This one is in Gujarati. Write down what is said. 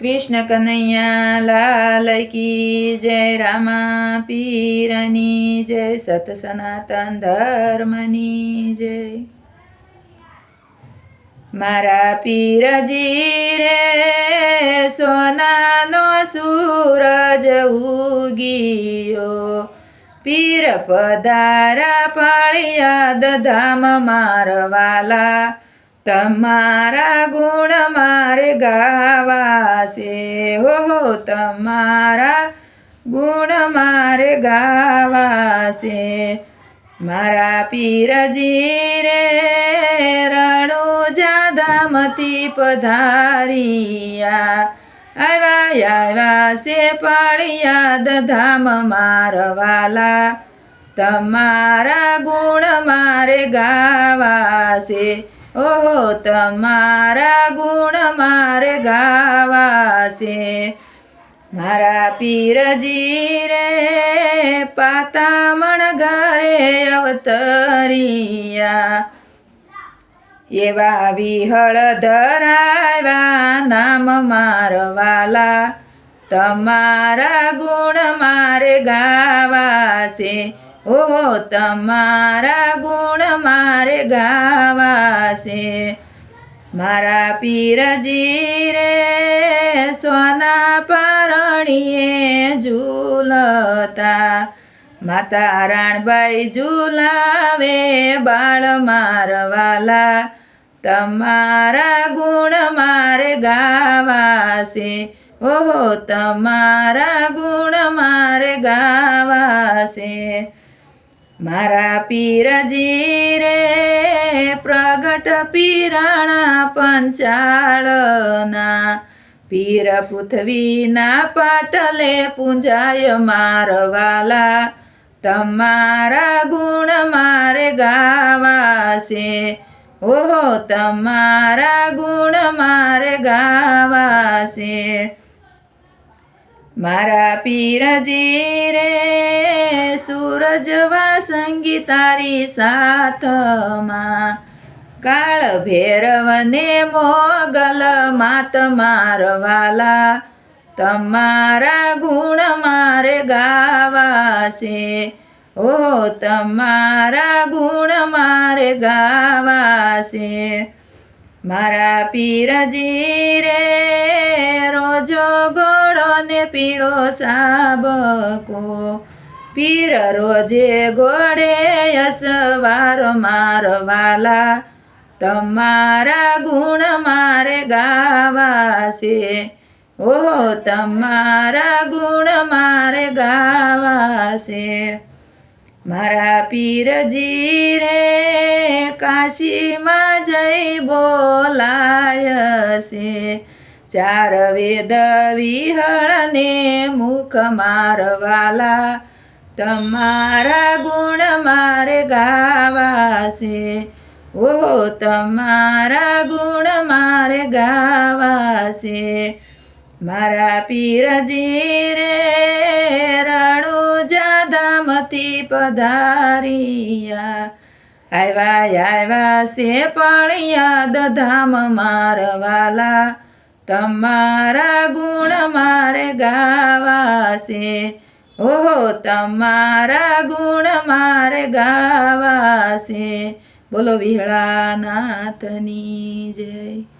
કૃષ્ણ કનૈયા લાલ કી જય રામા પીરની જય, સત સનાતન ધર્મની જય. મારા પીરજી રે, સોનાનો સૂરજ ઉગીયો. પીર પધારા પાળિયાદ ધામ મારવાલા. તમારા ગુણ મારે ગાવા છે હો તમારા ગુણ મારે ગાવા છે મારા પીરજી રે રણુજા ધામથી પધારિયા. આવ્યા આવ્યા છે પાળિયાદ ધામ મારવાલા. તમારા ગુણ મારે ગાવા છે ઓહો, તમારા ગુણ મારે ગાવા છે મારા પીરજી રે, પાતામણ ઘરે અવતરિયા. એવા વિહળ ધરાવ્યા નામ મારવાલા. તમારા ગુણ મારે ગાવા છે ઓહો, તમારા ગુણ મારે ગાવા છે મારા પીરજી રે સોના પારણીએ ઝૂલતા. માતા રાણબાઈ ઝૂલાવે બાળ મારવાલા. તમારા ગુણ મારે ગાવા છે ઓહો, તમારા ગુણ મારે ગાવાશે. મારા પીરજી રે પ્રગટ પીરાણા પંચાળના. પીર પૃથ્વીના પાટલે પૂંજાય મારવાલા. તમારા ગુણ મારે ગાવા છે ઓહો, તમારા ગુણ મારે ગાવા છે મારા પીરજી રે સૂરજવા સંગીતારી સાથમાં. કાળ ભૈરવને મોગલ માત મારવાલા. તમારા ગુણ મારે ગાવા છે ઓ તમારા ગુણ મારે ગાવા છે મારા પીરજી રે, રોજો ગોળો ને પીળો સાબકો. પીર રોજે ગોળે અસવાર મારવાલા. તમારા ગુણ મારે ગાવા છે ઓહો, તમારા ગુણ મારે ગાવા છે મારા પીરજી રે, કાશીમાં જઈ બોલાય છે ચાર વેદ વિહળને મુખ મારવાલા. તમારા ગુણ મારે ગાવા છે ઓહો તમારા ગુણ મારે ગાવા છે મારા પીરજી રે રણુજા ધામથી પધારિયા. આવ્યા આવ્યા છે પણિયાદ ધામ મારવાલા. તમારા ગુણ મારે ગાવા છે ઓહો, તમારા ગુણ મારે ગાવા છે બોલો વિહળાનાથની જય.